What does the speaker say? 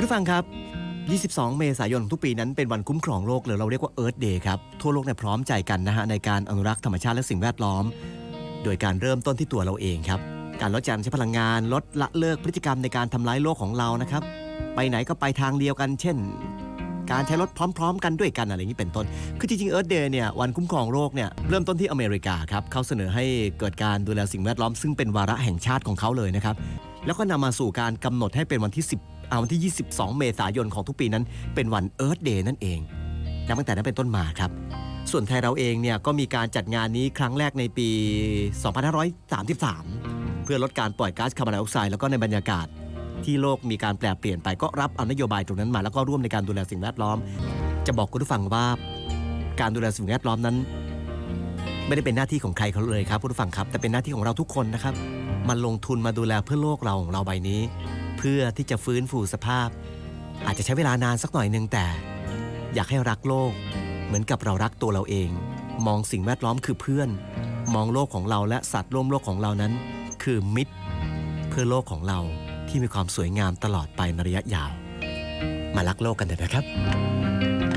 คุณผู้ฟังครับ 22 เมษายนของทุกปีนั้นเป็นวันคุ้มครองโลกหรือเราเรียกว่า Earth Day ครับ ทั่วโลกเนี่ยพร้อมใจกันนะฮะในการอนุรักษ์ธรรมชาติและสิ่งแวดล้อม โดยการเริ่มต้นที่ตัวเราเองครับ การลดการใช้พลังงานลดละเลิกพฤติกรรมในการทำร้ายโลกของเรานะครับ ไปไหนก็ไปทางเดียวกัน เช่น การใช้รถพร้อม ๆ กันด้วยกันอะไรอย่างนี้เป็นต้น คือจริงๆ Earth Day เนี่ยวันคุ้มครองโลกเนี่ยเริ่มต้นที่อเมริกาครับเขาเสนอให้เกิดการดูแลสิ่งแวดล้อม ซึ่งเป็นวาระแห่งชาติของเขาเลยนะครับแล้วก็นำมาสู่การกำหนดให้เป็นวันที่10 อ่าวันที่ 22 เมษายนของทุกปีนั้น เป็นวัน Earth Day นั่นเองนับตั้งแต่นั้นเป็นต้นมาครับ ส่วนไทยเราเองเนี่ยก็มีการจัดงานนี้ครั้งแรกในปี 2533 เพื่อลดการปล่อยก๊าซคาร์บอนไดออกไซด์แล้วก็ในบรรยากาศที่โลกมีการแปลเปลี่ยนไปก็รับเอานโยบายตรงนั้นมาแล้วก็ร่วมในการดูแลสิ่งแวดล้อม จะบอกคุณผู้ฟังว่า การดูแลสิ่งแวดล้อมนั้น ไม่ได้เป็นหน้าที่ของใครเขาเลยครับคุณผู้ฟังครับ แต่เป็นหน้าที่ของเราทุกคนนะครับ มันลงทุนมาดูแลเพื่อโลกเราของเราใบนี้ เพื่อที่จะฟื้นฟูสภาพ อาจจะใช้เวลานานสักหน่อยหนึ่งแต่ อยากให้รักโลก เหมือนกับเรารักตัวเราเอง มองสิ่งแวดล้อมคือเพื่อน มองโลกของเราและสัตว์ร่วมโลกของเรานั้น คือมิตร เพื่อโลกของเราที่มีความสวยงามตลอดไปในระยะยาว มารักโลกกันเถอะนะครับ